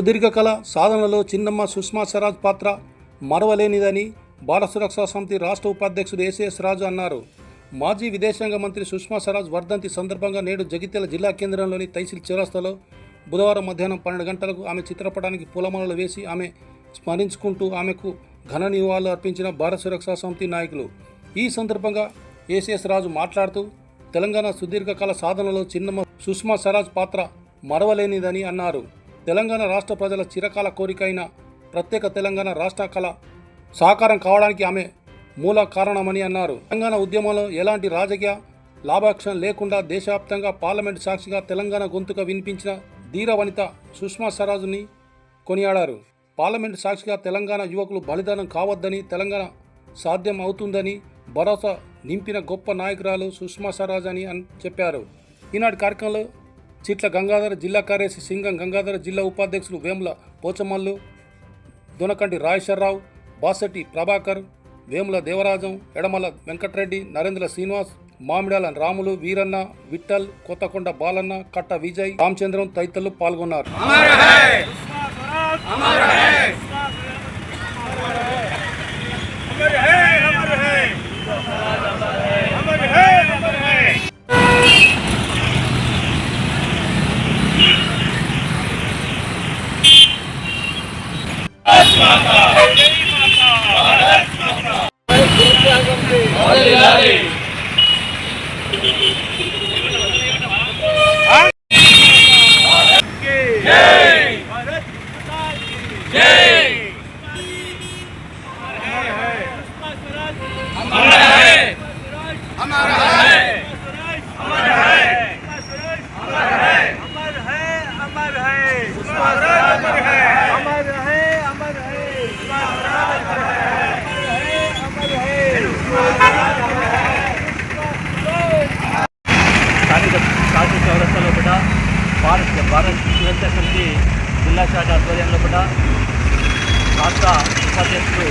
సుదీర్ఘకాల సాధనలో చిన్నమ్మ సుష్మా స్వరాజ్ పాత్ర మరవలేనిదని బాల సురక్షా సమితి రాష్ట్ర ఉపాధ్యక్షుడు ఏసీఎస్ రాజు అన్నారు. మాజీ విదేశాంగ మంత్రి సుష్మా స్వరాజ్ వర్ధంతి సందర్భంగా నేడు జగిత్యాల జిల్లా కేంద్రంలోని తహసీల్ చిరాస్తాలో బుధవారం మధ్యాహ్నం పన్నెండు గంటలకు ఆమె చిత్రపటానికి పూలమాలలు వేసి ఆమె స్మరించుకుంటూ ఆమెకు ఘన నివాళులు అర్పించిన భారత సురక్షా సమితి నాయకులు. ఈ సందర్భంగా ఏసీఎస్ రాజు మాట్లాడుతూ తెలంగాణ సుదీర్ఘకాల సాధనలో చిన్నమ్మ సుష్మా స్వరాజ్ పాత్ర మరవలేనిదని అన్నారు. తెలంగాణ రాష్ట్ర ప్రజల చిరకాల కోరిక అయిన ప్రత్యేక తెలంగాణ రాష్ట్ర కళ సాకారం కావడానికి ఆమె మూల కారణమని అన్నారు. తెలంగాణ ఉద్యమంలో ఎలాంటి రాజకీయ లాభాక్షం లేకుండా దేశవ్యాప్తంగా పార్లమెంట్ సాక్షిగా తెలంగాణ గొంతుక వినిపించిన ధీర వనిత సుష్మా స్వరాజ్ని కొనియాడారు. పార్లమెంట్ సాక్షిగా తెలంగాణ యువకులు బలిదానం కావద్దని తెలంగాణ సాధ్యం అవుతుందని భరోసా నింపిన గొప్ప నాయకురాలు సుష్మా స్వరాజ్ అని అని చెప్పారు. ఈనాటి కార్యక్రమంలో చిట్ల గంగాధర జిల్లా కార్యదర్శి సింగం గంగాధర జిల్లా ఉపాధ్యక్షులు వేముల పోచమల్లు దొనకంటి రాజేశ్వరరావు బాసటి ప్రభాకర్ వేముల దేవరాజం ఎడమల వెంకటరెడ్డి నరేంద్ర శ్రీనివాస్ మామిడాల రాములు వీరన్న విఠల్ కొత్తకొండ బాలన్న కట్ట విజయ్ రామచంద్రం తదితరులు పాల్గొన్నారు. అమర్ Yeah! ఆధ్వర్యంలో కూడా రాష్ట్ర ఉపాధ్యక్షుడు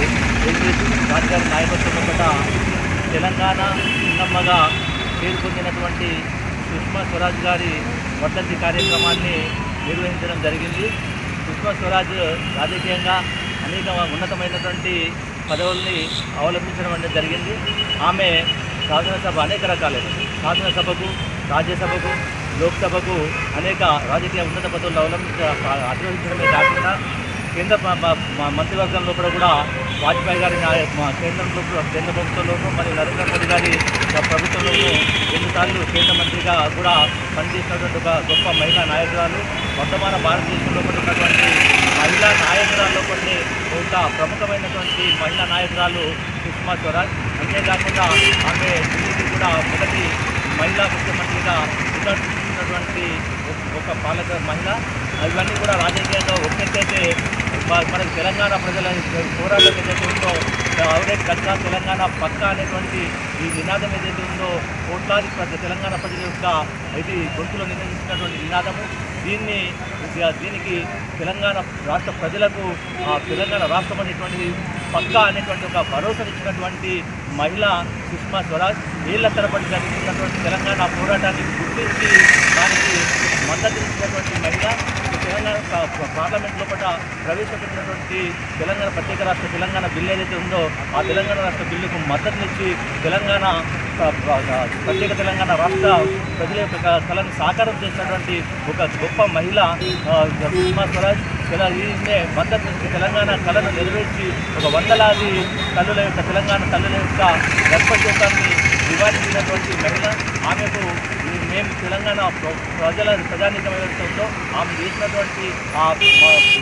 ఎల్జీసీ రాజుగారి నాయకత్వంలో కూడా తెలంగాణ చిన్నమ్మగా పేరు పొందినటువంటి సుష్మా స్వరాజ్ గారి వర్ధంతి కార్యక్రమాన్ని నిర్వహించడం జరిగింది. సుష్మా స్వరాజ్ రాజకీయంగా అనేక ఉన్నతమైనటువంటి పదవుల్ని అవలంబించడం అనేది జరిగింది. ఆమె శాసనసభ అనేక రకాలైన శాసనసభకు రాజ్యసభకు లోక్సభకు అనేక రాజకీయ ఉన్నత పదవులు అవలంబించ అధిరోహించడమే కాకుండా కేంద్ర మంత్రివర్గం లోపల కూడా వాజ్పేయి గారి కేంద్రంలో కేంద్ర ప్రభుత్వంలోనూ మరియు నరేంద్ర మోడీ గారి ప్రభుత్వంలోనూ ఎన్నిసార్లు కేంద్ర మంత్రిగా కూడా పనిచేసినటువంటి ఒక గొప్ప మహిళా నాయకురాలు వర్తమాన భారతదేశంలో ఉన్నటువంటి మహిళా నాయకురాల్లో కొన్ని ఒక ప్రముఖమైనటువంటి మహిళా నాయకురాలు సుష్మా స్వరాజ్. అంతేకాకుండా ఆమె ఢిల్లీకి కూడా మొదటి మహిళా ముఖ్యమంత్రిగా ఉన్నటువంటి ఒక పాలక మహిళ. ఇవన్నీ కూడా రాజకీయంగా ఒక్కటైతే మనకి తెలంగాణ ప్రజల పోరాటం ఏదైతే ఉందో అవరే కచ్చా తెలంగాణ పక్క అనేటువంటి ఈ నినాదం ఏదైతే ఉందో కోట్లాది పెద్ద తెలంగాణ ప్రజల యొక్క ఇది గొంతులో నిర్ణయించినటువంటి నినాదము దీన్ని దీనికి తెలంగాణ రాష్ట్ర ప్రజలకు ఆ తెలంగాణ రాష్ట్రం అనేటువంటిది పక్కా అనేటువంటి ఒక భరోసానిచ్చినటువంటి మహిళ సుష్మా స్వరాజ్ ఏళ్ళ తరబడి జరిగినటువంటి తెలంగాణ పోరాటాన్ని గుర్తించి దానికి మద్దతు ఇచ్చినటువంటి మహిళ తెలంగాణ ప- ప- పార్లమెంట్ లోపల ప్రవేశపెట్టినటువంటి తెలంగాణ ప్రత్యేక రాష్ట్ర తెలంగాణ బిల్లు ఏదైతే ఉందో ఆ తెలంగాణ రాష్ట్ర బిల్లుకు మద్దతునిచ్చి తెలంగాణ ప్రత్యేక తెలంగాణ రాష్ట్ర ప్రజల యొక్క స్థలాన్ని కళను సాకారం చేసినటువంటి ఒక గొప్ప మహిళ సుష్మా స్వరాజ్. ఇలా ఈమె మద్దతు తెలంగాణ కళను నెరవేర్చి ఒక వందలాది తల్లుల యొక్క తెలంగాణ తల్లుల యొక్క గర్భశోకాన్ని నివారించినటువంటి మహిళ. ఆమెకు మేము తెలంగాణ ప్ర- ప్రజల ప్రజానీకం ఏదైతే ఆమె చేసినటువంటి ఆ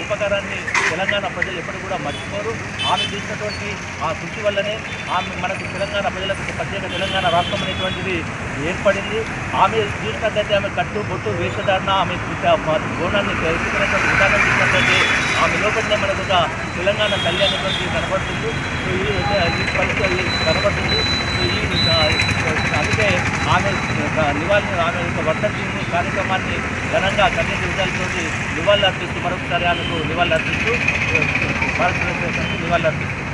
ఉపకారాన్ని తెలంగాణ ప్రజలు ఎప్పుడు కూడా మర్చిపోరు. ఆమె చేసినటువంటి ఆ కృషి వల్లనే ఆమె మనకు తెలంగాణ ప్రజలకు ప్రత్యేక తెలంగాణ రాష్ట్రం అనేటువంటిది ఏర్పడింది. ఆమె చూసినట్లయితే ఆమె కట్టు బొట్టు వేషధారణ ఆమె బోనాన్ని మ- తెలుసుకున్నటువంటి విధానం చూసినట్లయితే ఆమె లోపలనే మనకు ఒక తెలంగాణ తల్లి అనేటువంటి కనబడుతుంది. సో ఈ కనబడుతుంది. సో ఈ అందుకే ఆమె నివాళి ఆమె యొక్క వర్ధంతి కార్యక్రమాన్ని ఘనంగా కన్నీటి విధాలతో నివాళులు అర్పిస్తూ మరొకసారి ఆమెకు నివాళులు అర్పిస్తూ భారతదేశం నివాళులు అర్పిస్తూ